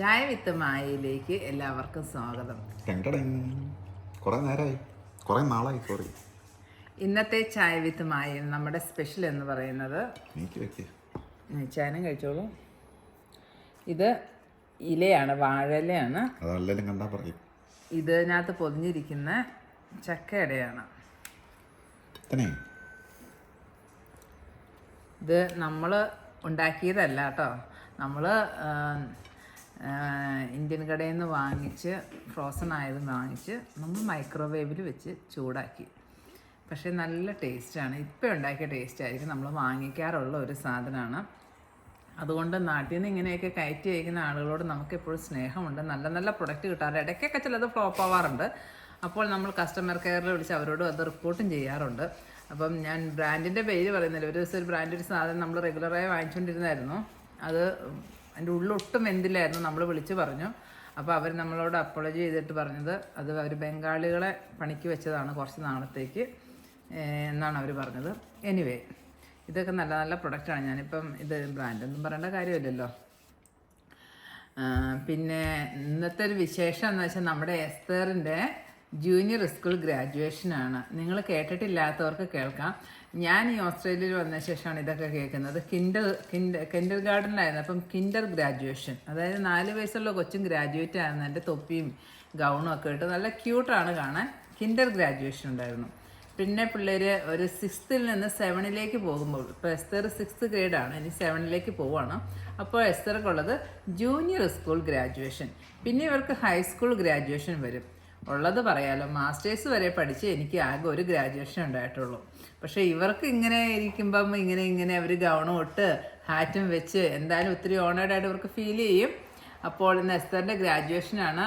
ചായ വിത്ത് മായയിലേക്ക് എല്ലാവർക്കും സ്വാഗതം. കുറേ നേരമായി കുറേ നാളായി സോറി ഇന്നത്തെ ചായ വിത്ത് മായയിൽ നമ്മുടെ സ്പെഷ്യൽ എന്ന് പറയുന്നത് ചായനം കഴിച്ചോളൂ. ഇത് ഇലയാണ് വാഴയിലയാണ് ഇതിനകത്ത് പൊതിഞ്ഞിരിക്കുന്ന ചക്കയുടെയാണ് ഇത് നമ്മൾ ഉണ്ടാക്കിയതല്ല കേട്ടോ. നമ്മൾ ഇന്ത്യൻ കടയിൽ നിന്ന് വാങ്ങിച്ച് ഫ്രോസൺ ആയത് വാങ്ങിച്ച് നമ്മൾ മൈക്രോവേവിൽ വെച്ച് ചൂടാക്കി. പക്ഷേ നല്ല ടേസ്റ്റാണ് ഇപ്പം ഉണ്ടാക്കിയ ടേസ്റ്റ് ആയിരിക്കും നമ്മൾ വാങ്ങിക്കാറുള്ള ഒരു സാധനമാണ്. അതുകൊണ്ട് നാട്ടിൽ നിന്ന് ഇങ്ങനെയൊക്കെ കയറ്റി അയക്കുന്ന ആളുകളോട് നമുക്ക് എപ്പോഴും സ്നേഹമുണ്ട്. നല്ല നല്ല പ്രൊഡക്റ്റ് കിട്ടാറുണ്ട്. ഇടയ്ക്കൊക്കെ ചിലത് ഫ്ലോപ്പ് ആവാറുണ്ട്. അപ്പോൾ നമ്മൾ കസ്റ്റമർ കെയറിൽ വിളിച്ച് അവരോട് അത് റിപ്പോർട്ടും ചെയ്യാറുണ്ട്. അപ്പം ഞാൻ ബ്രാൻഡിന്റെ പേര് പറയുന്നില്ല. ഒരു ദിവസം ഒരു ബ്രാൻഡ് ഒരു സാധനം നമ്മൾ റെഗുലറായി വാങ്ങിച്ചുകൊണ്ടിരുന്നായിരുന്നു അത് അതിന്റെ ഉള്ളൊട്ടും എന്തില്ലായിരുന്നു നമ്മൾ വിളിച്ച് പറഞ്ഞു. അപ്പോൾ അവർ നമ്മളോട് അപ്പോളജി ചെയ്തിട്ട് പറഞ്ഞത് അത് അവർ ബംഗാളികളെ പണിക്ക് വെച്ചതാണ് കുറച്ച് നാളത്തേക്ക് എന്നാണ് അവർ പറഞ്ഞത്. എനിവേ ഇതൊക്കെ നല്ല നല്ല പ്രൊഡക്റ്റാണ് ഞാനിപ്പം ഇത് ബ്രാൻഡൊന്നും പറയേണ്ട കാര്യമില്ലല്ലോ. പിന്നെ ഇന്നത്തെ ഒരു വിശേഷം എന്ന് വെച്ചാൽ നമ്മുടെ എസ്തറിന്റെ ജൂനിയർ സ്കൂൾ ഗ്രാജുവേഷനാണ് നിങ്ങൾ കേട്ടിട്ടില്ലാത്തവർക്ക് കേൾക്കാം. ഞാൻ ഈ ഓസ്ട്രേലിയയിൽ വന്ന ശേഷമാണ് ഇതൊക്കെ കേൾക്കുന്നത്. കിൻഡർ കിൻഡർ കിൻഡർ ഗാർഡനിലായിരുന്നു അപ്പം കിൻഡർ ഗ്രാജുവേഷൻ അതായത് നാല് വയസ്സുള്ള കൊച്ചും ഗ്രാജുവേറ്റ് ആയിരുന്നു. എന്റെ തൊപ്പിയും ഗൗണും ഒക്കെ ഇട്ട് നല്ല ക്യൂട്ടാണ് കാണാൻ. കിൻഡർ ഗ്രാജുവേഷൻ ഉണ്ടായിരുന്നു. പിന്നെ പിള്ളേർ ഒരു സിക്സ്ത്തിൽ നിന്ന് സെവനിലേക്ക് പോകുമ്പോൾ ഇപ്പോൾ എസ്തർ സിക്സ്ത് ഗ്രേഡാണ് ഇനി സെവനിലേക്ക് പോവാണ്. അപ്പോൾ എസ്തർക്കുള്ളത് ജൂനിയർ സ്കൂൾ ഗ്രാജുവേഷൻ പിന്നെ ഇവർക്ക് ഹൈസ്കൂൾ ഗ്രാജുവേഷൻ വരും. ഉള്ളത് പറയാലോ. മാസ്റ്റേഴ്സ് വരെ പഠിച്ച് എനിക്ക് ആകെ ഒരു ഗ്രാജുവേഷൻ ഉണ്ടായിട്ടുള്ളൂ. പക്ഷേ ഇവർക്ക് ഇങ്ങനെ ഇരിക്കുമ്പം ഇങ്ങനെ ഇങ്ങനെ അവർ ഗൗണും ഇട്ട് ഹാറ്റും വെച്ച് എന്തായാലും ഒത്തിരി ഓണേഡ് ആയിട്ട് ഇവർക്ക് ഫീൽ ചെയ്യും. അപ്പോൾ ഇന്ന് എസ്തറിന്റെ ഗ്രാജുവേഷനാണ്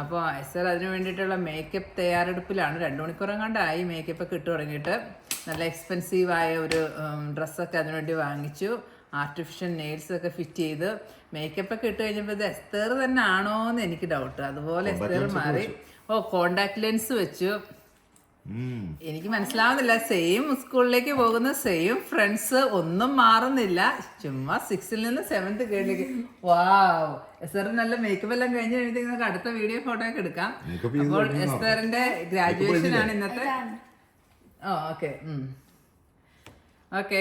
അപ്പോൾ എസ്തർ അതിന് വേണ്ടിയിട്ടുള്ള മേക്കപ്പ് തയ്യാറെടുപ്പിലാണ്. രണ്ട് മണിക്കൂറും കണ്ടായി മേക്കപ്പ് ഒക്കെ ഇട്ട് തുടങ്ങിയിട്ട്. നല്ല എക്സ്പെൻസീവായ ഒരു ഡ്രസ്സൊക്കെ അതിനുവേണ്ടി വാങ്ങിച്ചു. ആർട്ടിഫിഷ്യൽ നെയിൽസ് ഒക്കെ ഫിറ്റ് ചെയ്ത് മേക്കപ്പ് ഒക്കെ ഇട്ട് കഴിഞ്ഞപ്പോൾ ഇത് എസ്തർ തന്നെ ആണോ എന്ന് എനിക്ക് ഡൗട്ട് അതുപോലെ എസ്തർ മാറി. ഓ കോണ്ടാക്ട് ലെൻസ് വെച്ചു. എനിക്ക് മനസ്സിലാവുന്നില്ല. സെയിം സ്കൂളിലേക്ക് പോകുന്ന സെയിം ഫ്രണ്ട്സ് ഒന്നും മാറുന്നില്ല. ചുമ്മാ സിക്സിൽ നിന്ന് സെവൻത് ഗ്രേഡിലേക്ക് വാവ് എസ്തറിന് നല്ല മേക്കപ്പ് എല്ലാം കഴിഞ്ഞ് കഴിഞ്ഞിട്ട് അടുത്ത വീഡിയോ ഫോട്ടോ ഒക്കെ എടുക്കാം. അപ്പോൾ? എസ്തറിന്റെ ഗ്രാജുവേഷൻ ആണ് ഇന്നത്തെ. ഓ ഓക്കെ ഓക്കെ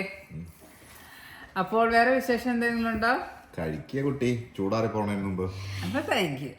അപ്പോൾ വേറെ വിശേഷം എന്തെങ്കിലും ഉണ്ടോ കഴിക്കുക കുട്ടി. ചൂടാറി പോണതിന് മുമ്പ്. അപ്പൊ താങ്ക് യു